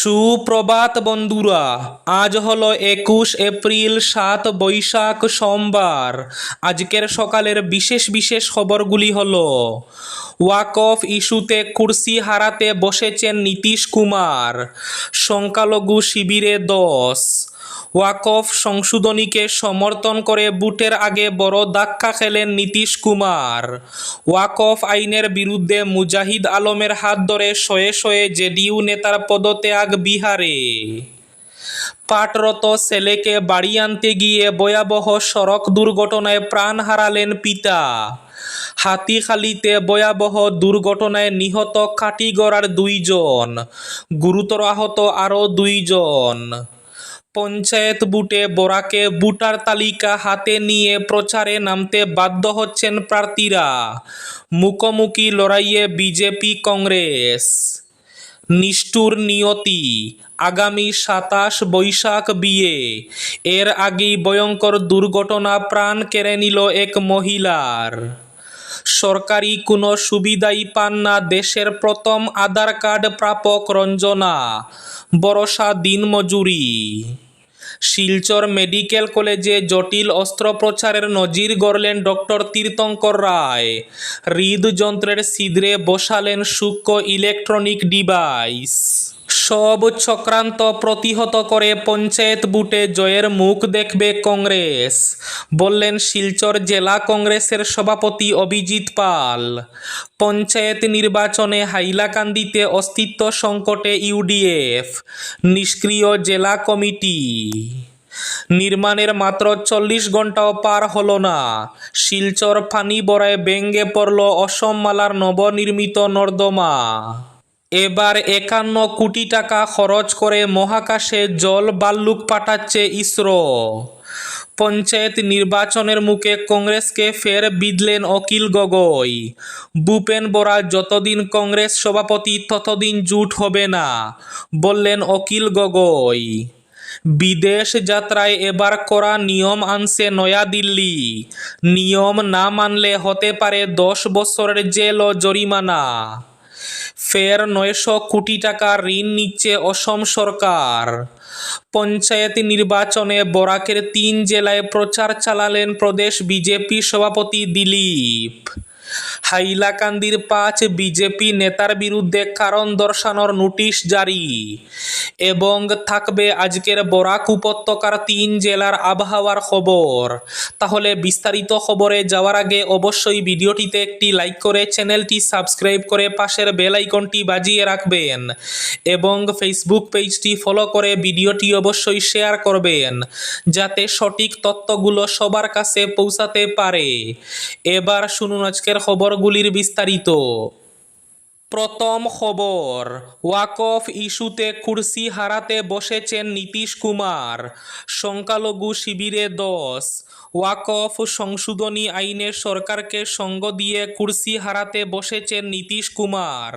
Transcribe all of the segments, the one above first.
সুপ্রভাত বন্ধুরা, আজ হলো একুশ এপ্রিল সাত বৈশাখ সোমবার। আজকের সকালের বিশেষ বিশেষ খবরগুলি হলো ওয়াকফ ইস্যুতে কুর্সি হারাতে বসেছেন নীতিশ কুমার। সংখ্যালঘু শিবিরে দশ। ওয়াকফ সংশোধনীকে সমর্থন করে বুটের আগে বড় ধাক্কা খেলেন নীতিশ কুমার। ওয়াকফ আইনের বিরুদ্ধে মুজাহিদ আলমের হাত ধরে শয়ে শয়ে জেডিইউ নেতার পদত্যাগ বিহারে। পাটরত ছেলেকে বাড়ি আনতে গিয়ে ভয়াবহ সড়ক দুর্ঘটনায় প্রাণ হারালেন পিতা। হাতিখালিতে ভয়াবহ দুর্ঘটনায় নিহত কাটিগড়ার দুইজন, গুরুতর আহত আরও দুইজন। পঞ্চায়েত বুটে বরাকে বুটার তালিকা হাতে নিয়ে প্রচারে নামতে বাধ্য হচ্ছেন প্রার্থীরা। মুখোমুখি লড়াইয়ে বিজেপি, কংগ্রেস। নিষ্ঠুর নিয়তি, আগামী সাতাশ বৈশাখ বিয়ে। এর আগেই ভয়ঙ্কর দুর্ঘটনা প্রাণ কেড়ে নিল এক মহিলার। সরকারি কোনো সুবিধাই পান না দেশের প্রথম আধার কার্ড প্রাপক রঞ্জনা। বরসা দিনমজুরি শিলচর মেডিকেল কলেজে জটিল অস্ত্রোপচারের নজির গড়লেন ডক্টর তীর্থঙ্কর রায়। হৃদযন্ত্রের ছিদ্রে বসালেন সূক্ষ্ম ইলেকট্রনিক ডিভাইস। সব চক্রান্ত প্রতিহত করে পঞ্চায়েত বুটে জয়ের মুখ দেখবে কংগ্রেস, বললেন শিলচর জেলা কংগ্রেসের সভাপতি অভিজিৎ পাল। পঞ্চায়েত নির্বাচনে হাইলাকান্দিতে অস্তিত্ব সংকটে ইউডিএফ, নিষ্ক্রিয় জেলা কমিটি। নির্মাণের মাত্র চল্লিশ ঘন্টাও পার হল না। শিলচর ফানি বড়ায় ব্যঙ্গে পড়ল অসম মালার নবনির্মিত নর্দমা। এবার একান্ন কোটি টাকা খরচ করে মহাকাশে জল বাল্লুক পাঠাচ্ছে ইসরো। পঞ্চায়েত নির্বাচনের মুখে কংগ্রেসকে ফের বিদলেন অকিল গগৈ। ভূপেন বরা যতদিন কংগ্রেস সভাপতি, ততদিন জুট হবে না বললেন অকিল গগৈ। বিদেশ যাত্রায় এবার করা নিয়ম আনছে নয়াদিল্লি। নিয়ম না মানলে হতে পারে দশ বছরের জেল ও জরিমানা। ফের নয়শো কোটি টাকা ঋণ নিচ্ছে অসম সরকার। পঞ্চায়েত নির্বাচনে বরাকের তিন জেলায় প্রচার চালালেন প্রদেশ বিজেপি সভাপতি দিলীপ। হাইলাকান্দির পাঁচ বিজেপি নেতার বিরুদ্ধে কারণ দর্শানোর নোটিশ জারি। এবং থাকবে আজকের বরাক উপত্যকার তিন জেলার আবহাওয়ার খবর। তাহলে বিস্তারিত খবরে যাওয়ার আগে অবশ্যই ভিডিওটিতে একটি লাইক করে চ্যানেলটি সাবস্ক্রাইব করে পাশের বেল আইকনটি বাজিয়ে রাখবেন। এবং ফেসবুক পেজটি ফলো করে ভিডিওটি অবশ্যই শেয়ার করবেন, যাতে সঠিক তথ্যগুলো সবার কাছে পৌঁছাতে পারে। এবার শুনুন আজকের খবরগুলির বিস্তারিত। প্রথম খবর, ওয়াকফ ইস্যুতে কুর্সি হারাতে বসেছেন নীতিশ কুমার। সংখ্যালঘু শিবিরে দশ। ওয়াকফ সংশোধনী আইনে সরকারকে সঙ্গ দিয়ে কুর্সি হারাতে বসেছেন নীতিশ কুমার।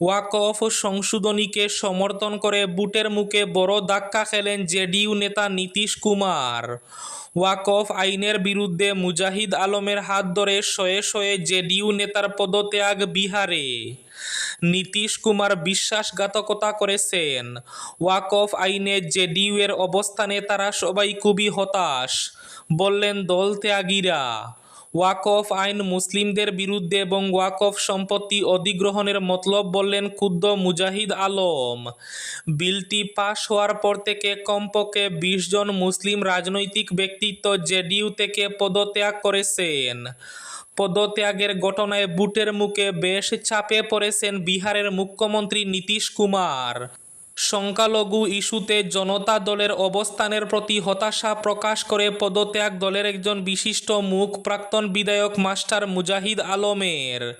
ওয়াকফ সংশোধনীকে সমর্থন করে বুটের মুখে বড় ধাক্কা খেলেন জেডিইউ নেতা নীতিশ কুমার। ওয়াকফ আইনের বিরুদ্ধে মুজাহিদ আলমের হাত ধরে শয়ে শয়ে জেডিইউ নেতার পদত্যাগ বিহারে। নীতিশ কুমার বিশ্বাসঘাতকতা করেছেন। ওয়াকফ আইনে জেডিইউ এর অবস্থানে তারা সবাই খুবই হতাশ, বললেন দল ত্যাগীরা ওয়াকফ আইন মুসলিমদের বিরুদ্ধে এবং ওয়াকফ সম্পত্তি অধিগ্রহণের মতলব বললেন ক্ষুদ্র মুজাহিদ আলম। বিলটি পাশ হওয়ার পর থেকে কমপক্ষে বিশ জন মুসলিম রাজনৈতিক ব্যক্তিত্ব জেডিইউ থেকে পদত্যাগ করেছেন। পদত্যাগের ঘটনায় বুটের মুখে বেশ চাপে পড়েছেন বিহারের মুখ্যমন্ত্রী নীতিশ কুমার। সংখ্যালঘু ইস্যুতে জনতা দলের অবস্থানের প্রতি হতাশা প্রকাশ করে পদত্যাগ দলের একজন বিশিষ্ট মুখ প্রাক্তন বিধায়ক মাস্টার মুজাহিদ আলমের।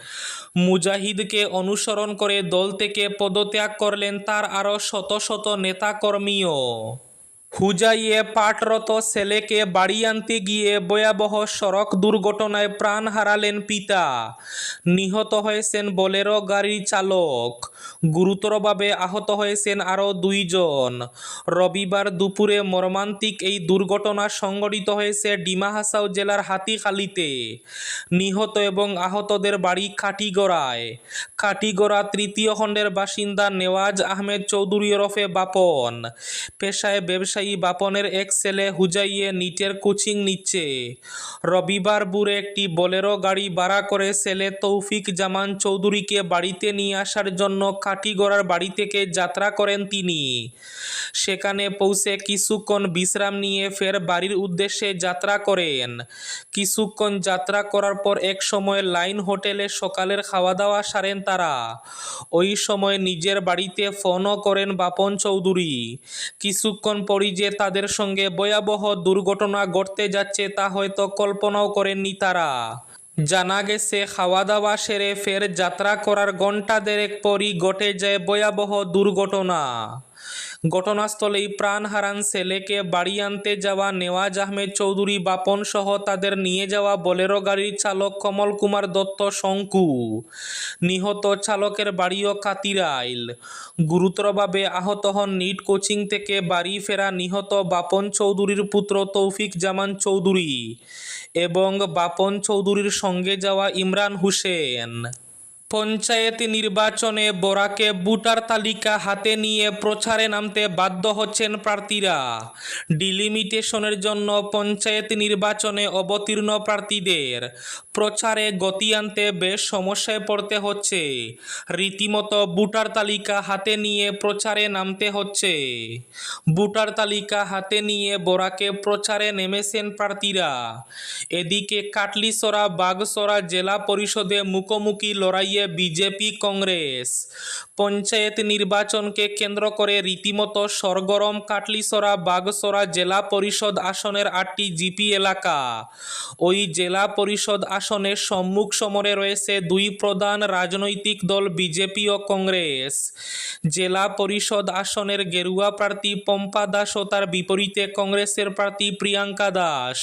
মুজাহিদকে অনুসরণ করে দল থেকে পদত্যাগ করলেন তার আরও শত শত নেতাকর্মীও। হুজাইয়ে পাটরত ছেলেকে বাড়ি আনতে গিয়ে ভয়াবহ সড়ক দুর্ঘটনায় প্রাণ হারালেন পিতা। নিহত হয়েছেন বোলেরো গাড়ির চালক। গুরুতরভাবে আহত হয়েছেন আরও দুইজন। রবিবার দুপুরে মর্মান্তিক এই দুর্ঘটনা সংঘটিত হয়েছে ডিমা হাসাও জেলার হাতিখালিতে। নিহত এবং আহতদের বাড়ি কাটিগড়ায় কাটিগড়া তৃতীয় খণ্ডের বাসিন্দা নেওয়াজ আহমেদ চৌধুরী ওরফে বাপন। পেশায় ব্যবসায়ী বাপনের এক ছেলে হুজাইয়ে নিটের কোচিং নিচ্ছে। রবিবার ভোরে একটি বোলেরো গাড়ি ভাড়া করে ছেলে তৌফিক জামান চৌধুরীকে বাড়িতে নিয়ে আসার জন্য কাটিগড়ার বাড়ি থেকে যাত্রা করেন তিনি। সেখানে পৌঁছে কিছুক্ষণ বিশ্রাম নিয়ে ফের বাড়ির উদ্দেশ্যে যাত্রা করেন। কিছুক্ষণ যাত্রা করার পর এক সময় লাইন হোটেলে সকালের খাওয়া দাওয়া সারেন তারা। ওই সময় নিজের বাড়িতে ফোনও করেন বাপন চৌধুরী। কিছুক্ষণ পরই যে তাদের সঙ্গে ভয়াবহ দুর্ঘটনা ঘটতে যাচ্ছে তা হয়তো কল্পনাও করেননি তারা। জানা গেছে খাওয়া দাওয়া সেরে ফের যাত্রা করার ঘণ্টা দেড়েক পরই ঘটে যায় ভয়াবহ দুর্ঘটনা। ঘটনাস্থলেই প্রাণ হারান ছেলেকে বাড়ি আনতে যাওয়া নেওয়াজ আহমেদ চৌধুরী বাপন সহ তাদের নিয়ে যাওয়া বোলেরো গাড়ির চালক কমল কুমার দত্ত শঙ্কু। নিহত চালকের বাড়িও কাতিরাইল গুরুতরভাবে আহত হন নিট কোচিং থেকে বাড়ি ফেরা নিহত বাপন চৌধুরীর পুত্র তৌফিক জামান চৌধুরী এবং বাপন চৌধুরীর সঙ্গে যাওয়া ইমরান হোসেন। পঞ্চায়েত নির্বাচনে বোরাকে ভোটার তালিকা হাতে নিয়ে প্রচারে নামতে বাধ্য হচ্ছেন প্রার্থীরা। ডিলিমিটেশনের জন্য পঞ্চায়েত নির্বাচনে অবতীর্ণ প্রার্থীদের প্রচারে গতি আনতে বেশ সমস্যায় পড়তে হচ্ছে। রীতিমতো ভোটার তালিকা হাতে নিয়ে প্রচারে নামতে হচ্ছে। ভোটার তালিকা হাতে নিয়ে বোরাকে প্রচারে নেমেছেন প্রার্থীরা। এদিকে কাটলিসরা বাগসরা জেলা পরিষদে মুখোমুখি লড়াইয়ে বিজেপি কংগ্রেস। পঞ্চায়েত নির্বাচনকে কেন্দ্র করে রীতিমতো সরগরম কাটলিসরা বাগসরা জেলা পরিষদ আসনের আটটি জিপি এলাকা। ওই জেলা পরিষদ আসনে সম্মুখ সমরে রয়েছে দুই প্রধান রাজনৈতিক দল বিজেপি ও কংগ্রেস। জেলা পরিষদ আসনের গেরুয়া প্রার্থী পম্পা দাস ও তার বিপরীতে কংগ্রেসের প্রার্থী প্রিয়াঙ্কা দাস।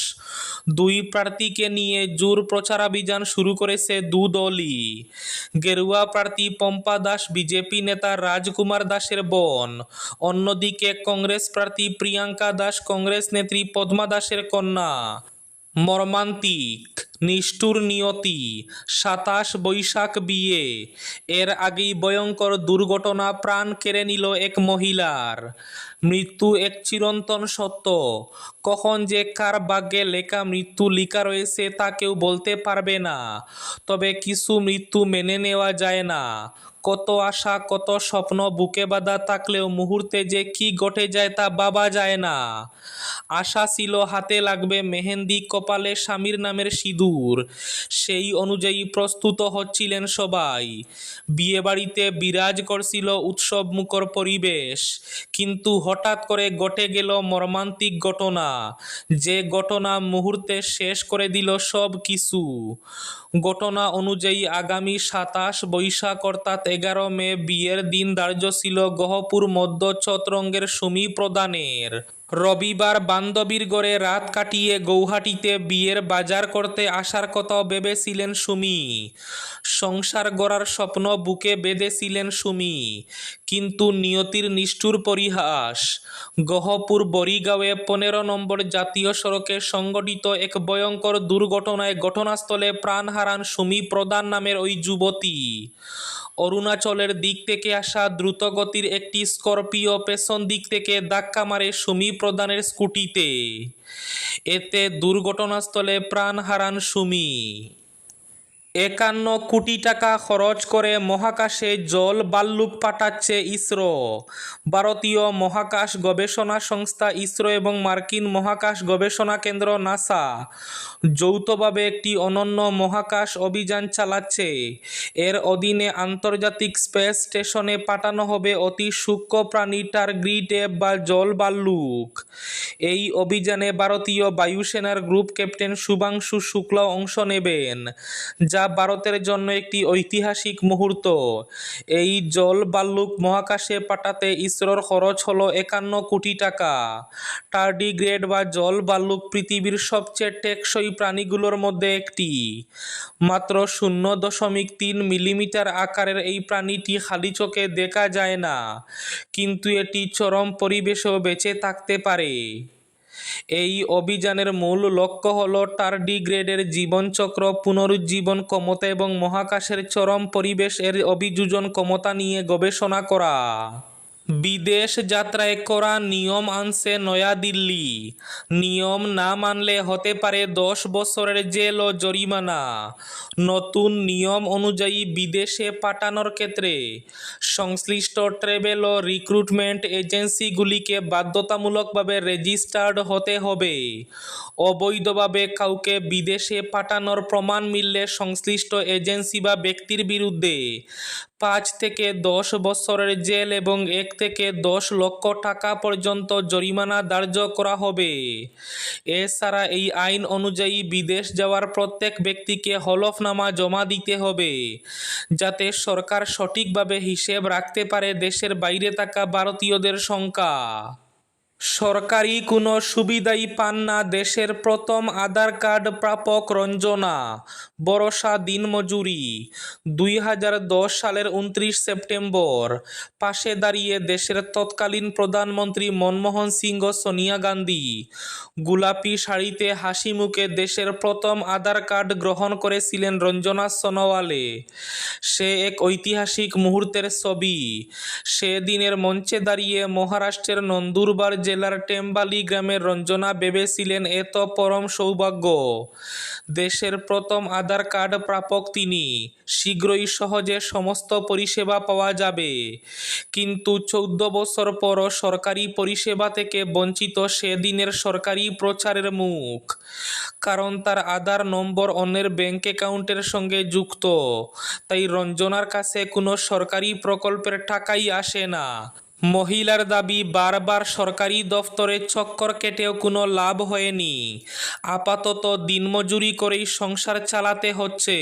দুই প্রার্থীকে নিয়ে জোর প্রচারাভিযান শুরু করেছে দু দলই গেরুয়া প্রার্থী পম্পা দাস, বিজেপি নেতা রাজকুমার দাসের বোন। অন্যদিকে কংগ্রেস প্রার্থী প্রিয়াঙ্কা দাস, কংগ্রেস নেত্রী পদ্মা দাসের কন্যা। মর্মান্তিক, নিষ্ঠুর নিয়তি, সাতাশ বৈশাখ বিয়ে। এর আগেই ভয়ঙ্কর দুর্ঘটনা প্রাণ কেড়ে নিল এক মহিলার। মৃত্যু এক চিরন্তন সত্য। কখন যে কার ভাগ্যে লেখা মৃত্যু লিখা রয়েছে তা কেউ বলতে পারবে না। তবে কিছু মৃত্যু মেনে নেওয়া যায় না। কত আশা, কত স্বপ্ন বুকে বাঁধা থাকলেও মুহূর্তে যে কি ঘটে যায় তা বাবা যায় না। আশা ছিল হাতে লাগবে মেহেন্দি কপালে স্বামীর নামের সিঁদুর। সেই অনুযায়ী প্রস্তুত হচ্ছিলেন সবাই। বিয়েবাড়িতে বিরাজ করছিল উৎসব মুখর পরিবেশ। কিন্তু হঠাৎ করে ঘটে গেল মর্মান্তিক ঘটনা। যে ঘটনা মুহূর্তে শেষ করে দিল সব কিছু ঘটনা অনুযায়ী আগামী সাতাশ বৈশাখ অর্থাৎ এগারো মে বিয়ের দিন ধার্য ছিল গহপুর মধ্য ছত্রঙ্গের সুমি প্রদানের রবিবার বান্ধবীর গড়ে রাত কাটিয়ে গৌহাটিতে বিয়ের বাজার করতে আসার কথা ভেবেছিলেন সুমি। সংসার গড়ার স্বপ্ন বুকে বেঁধেছিলেন সুমি। কিন্তু নিয়তির নিষ্ঠুর পরিহাস। গহপুর বরিগাঁওয়ে পনেরো নম্বর জাতীয় সড়কে সংগঠিত এক ভয়ঙ্কর দুর্ঘটনায় ঘটনাস্থলে প্রাণ হারান সুমি প্রধান নামের ওই যুবতী। অরুণাচলের দিক থেকে আসা দ্রুতগতির একটি স্করপিও পেছন দিক থেকে ধাক্কা মারে সুমি প্রধানের স্কুটিতে। এতে দুর্ঘটনাস্থলে প্রাণ হারান সুমি। একান্ন কোটি টাকা খরচ করে মহাকাশে জল বাল্লুক পাঠাচ্ছে ইসরো। ভারতীয় মহাকাশ গবেষণা সংস্থা ইসরো এবং মার্কিন মহাকাশ গবেষণা কেন্দ্র নাসা যৌথভাবে একটি অনন্য মহাকাশ অভিযান চালাচ্ছে। এর অধীনে আন্তর্জাতিক স্পেস স্টেশনে পাঠানো হবে অতি সূক্ষ্ম প্রাণী টার্গ্রিটেপ বা জল বাল্লুক। এই অভিযানে ভারতীয় বায়ুসেনার গ্রুপ ক্যাপ্টেন শুভাংশু শুক্ল অংশ নেবেন, যা ভারতের জন্য একটি ঐতিহাসিক মুহূর্ত। এই জল ভাল্লুক মহাকাশে পাঠাতে ইসরোর খরচ হলো একান্ন কোটি টাকা। টার্ডিগ্রেড বা জল ভাল্লুক পৃথিবীর সবচেয়ে টেকসই প্রাণীগুলোর মধ্যে একটি। মাত্র শূন্য দশমিক তিন মিলিমিটার আকারের এই প্রাণীটি খালি চোখে দেখা যায় না, কিন্তু এটি চরম পরিবেশেও বেঁচে থাকতে পারে। এই অভিযানের মূল লক্ষ্য হল টার্ডিগ্রেডের জীবনচক্র, পুনরুজ্জীবন ক্ষমতা এবং মহাকাশের চরম পরিবেশ এর অভিযোজন ক্ষমতা নিয়ে গবেষণা করা। বিদেশ যাত্রায় করা নিয়ম আনছে নয়া নয়াদিল্লি নিয়ম না মানলে হতে পারে দশ বছরের জেল ও জরিমানা। নতুন নিয়ম অনুযায়ী বিদেশে পাঠানোর ক্ষেত্রে সংশ্লিষ্ট ট্রেভেল ও রিক্রুটমেন্ট এজেন্সিগুলিকে বাধ্যতামূলকভাবে রেজিস্টার্ড হতে হবে। অবৈধভাবে কাউকে বিদেশে পাঠানোর প্রমাণ মিললে সংশ্লিষ্ট এজেন্সি বা ব্যক্তির বিরুদ্ধে পাঁচ থেকে দশ বছরের জেল এবং এক থেকে দশ লক্ষ টাকা পর্যন্ত জরিমানা ধার্য করা হবে। এছাড়া এই আইন অনুযায়ী বিদেশ যাওয়ার প্রত্যেক ব্যক্তিকে হলফনামা জমা দিতে হবে, যাতে সরকার সঠিকভাবে হিসেব রাখতে পারে দেশের বাইরে থাকা ভারতীয়দের সংখ্যা। সরকারি কোনো সুবিধাই পান না দেশের প্রথম আধার কার্ড প্রাপক রঞ্জনা। বরসা দিনমজুরি। দুই হাজার দশ সালের উনত্রিশ সেপ্টেম্বর। পাশে দাঁড়িয়ে দেশের তৎকালীন প্রধানমন্ত্রী মনমোহন সিং ও সোনিয়া গান্ধী। গোলাপি শাড়িতে হাসি মুখে দেশের প্রথম আধার কার্ড গ্রহণ করেছিলেন রঞ্জনা সোনোয়ালে। সে এক ঐতিহাসিক মুহূর্তের ছবি। সে দিনের মঞ্চে দাঁড়িয়ে মহারাষ্ট্রের নন্দুরবার জেলার টেম্বালি গ্রামের রঞ্জনা ভেবেছিলেন এত পরম সৌভাগ্য। দেশের প্রথম আধার কার্ড প্রাপক তিনি। শীঘ্রই সহজে সমস্ত পরিষেবা পাওয়া যাবে। কিন্তু চৌদ্দ বছর পরও সরকারি পরিষেবা থেকে বঞ্চিত সেদিনের সরকারি প্রচারের মুখ। কারণ তার আধার নম্বর অন্যের ব্যাংক অ্যাকাউন্টের সঙ্গে যুক্ত। তাই রঞ্জনার কাছে কোনো সরকারি প্রকল্পের টাকাই আসে না। মহিলার দাবি বারবার সরকারি দফতরে চক্কর কেটেও কোনো লাভ হয়নি। আপাতত দিনমজুরি করেই সংসার চালাতে হচ্ছে।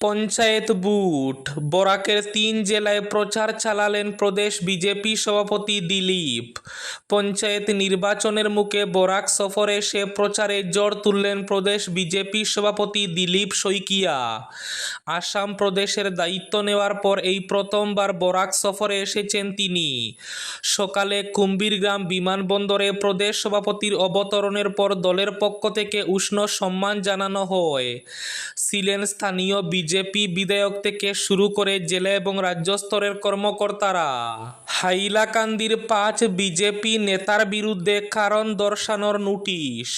পঞ্চায়েত বুট। বরাকের তিন জেলায় প্রচার চালালেন প্রদেশ বিজেপি সভাপতি দিলীপ। পঞ্চায়েত নির্বাচনের মুখে বরাক সফরে এসে প্রচারে জোর তুললেন প্রদেশ বিজেপি সভাপতি দিলীপ শইকিয়া। আসাম প্রদেশের দায়িত্ব নেওয়ার পর এই প্রথমবার বরাক সফরে এসেছেন তিনি। সকালে কুম্বীরগ্রাম বিমানবন্দরে প্রদেশ সভাপতির অবতরণের পর দলের পক্ষ থেকে উষ্ণ সম্মান জানানো হয়। ছিলেন স্থানীয় বিজেপি বিধায়ক থেকে শুরু করে জেলা এবং রাজ্য স্তরের কর্মকর্তারা। হাইলাকান্দির পাঁচ বিজেপি নেতার বিরুদ্ধে কারণ দর্শানোর নোটিশ।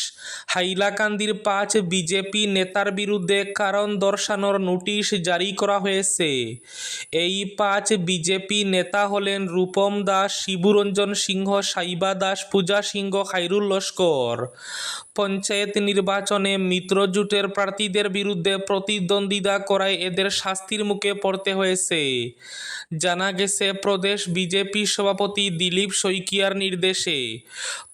হাইলাকান্দির পাঁচ বিজেপি নেতার বিরুদ্ধে কারণ দর্শানোর নোটিশ জারি করা হয়েছে। এই পাঁচ বিজেপি নেতা হলেন রূপম দাস, শিবুরঞ্জন সিংহ, সাইবা দাস, পূজা সিংহ খাইরুল লস্কর। পঞ্চায়েত নির্বাচনে মিত্রজোটের প্রার্থীদের বিরুদ্ধে প্রতিদ্বন্দ্বিতা করায় এদের শাস্তির মুখে পড়তে হয়েছে। জানা গেছে, প্রদেশ বিজেপি সভাপতি দিলীপ শইকিয়ার নির্দেশে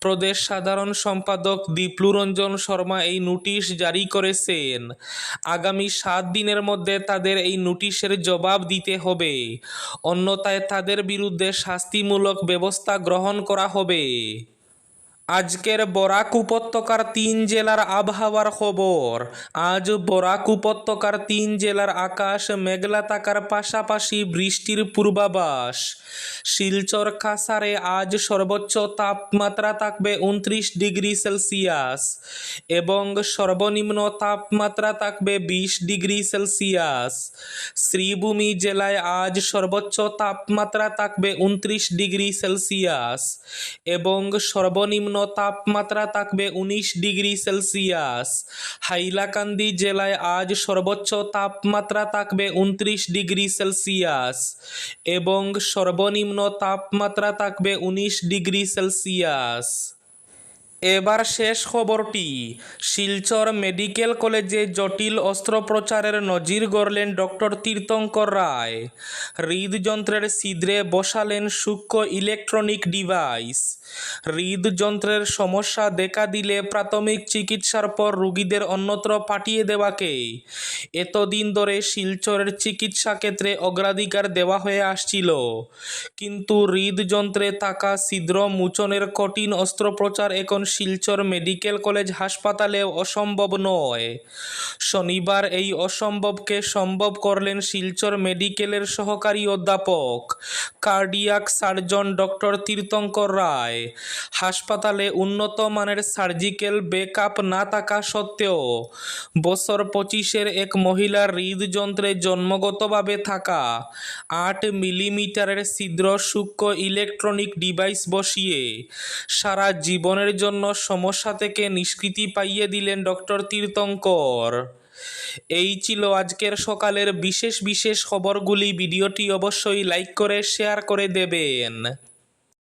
প্রদেশ সাধারণ সম্পাদক দীপ্লুরঞ্জন শর্মা এই নোটিশ জারি করেছেন। আগামী সাত দিনের মধ্যে তাদের এই নোটিশের জবাব দিতে হবে। অন্যথায় তাদের বিরুদ্ধে শাস্তিমূলক ব্যবস্থা গ্রহণ করা হবে। আজকের বরাক উপত্যকার তিন জেলার আবহাওয়ার খবর। আজ বরাক উপত্যকার তিন জেলার আকাশ মেঘলা থাকার পাশাপাশি বৃষ্টির পূর্বাভাস। শিলচর কাসারে আজ সর্বোচ্চ তাপমাত্রা থাকবে উনত্রিশ ডিগ্রি সেলসিয়াস এবং সর্বনিম্ন তাপমাত্রা থাকবে বিশ ডিগ্রি সেলসিয়াস। শ্রীভূমি জেলায় আজ সর্বোচ্চ তাপমাত্রা থাকবে উনত্রিশ ডিগ্রি সেলসিয়াস এবং সর্বনিম্ন তাপমাত্রা থাকবে উনিশ ডিগ্রি সেলসিয়াস। হাইলাকান্দি জেলায় আজ সর্বোচ্চ তাপমাত্রা থাকবে উনত্রিশ ডিগ্রি সেলসিয়াস এবং সর্বনিম্ন তাপমাত্রা থাকবে উনিশ ডিগ্রি সেলসিয়াস। এবার শেষ খবরটি। শিলচর মেডিকেল কলেজে জটিল অস্ত্রোপচারের নজির গড়লেন ডক্টর তীর্থঙ্কর রায়। হৃদযন্ত্রের ছিদ্রে বসালেন সূক্ষ্ম ইলেকট্রনিক ডিভাইস। হৃদযন্ত্রের সমস্যা দেখা দিলে প্রাথমিক চিকিৎসার পর রোগীদের অন্যত্র পাঠিয়ে দেওয়াকে। এতদিন ধরে শিলচরের চিকিৎসা ক্ষেত্রে অগ্রাধিকার দেওয়া হয়ে আসছিল। কিন্তু হৃদযন্ত্রে থাকা ছিদ্র মোচনের কঠিন অস্ত্রোপচার এখন শিলচর মেডিকেল কলেজ হাসপাতালেও অসম্ভব নয়। শনিবার এই অসম্ভবকে সম্ভব করলেন শিলচর মেডিকেলের সহকারী অধ্যাপক, cardiac surgeon doctor Tirthankar Roy. হাসপাতালে উন্নত মানের সার্জিক্যাল ব্যাকআপ না থাকা সত্ত্বেও বছর পঁচিশের এক মহিলার হৃদযন্ত্রে জন্মগতভাবে থাকা আট মিলিমিটারের ছিদ্র সূক্ষ্ম ইলেকট্রনিক ডিভাইস বসিয়ে সারা জীবনের জন্য সমস্যা থেকে নিষ্কৃতি পাইয়ে দিলেন ডক্টর তীর্থঙ্কর। এই ছিল আজকের সকালের বিশেষ বিশেষ খবরগুলি। ভিডিওটি অবশ্যই লাইক করে, শেয়ার করে দেবেন।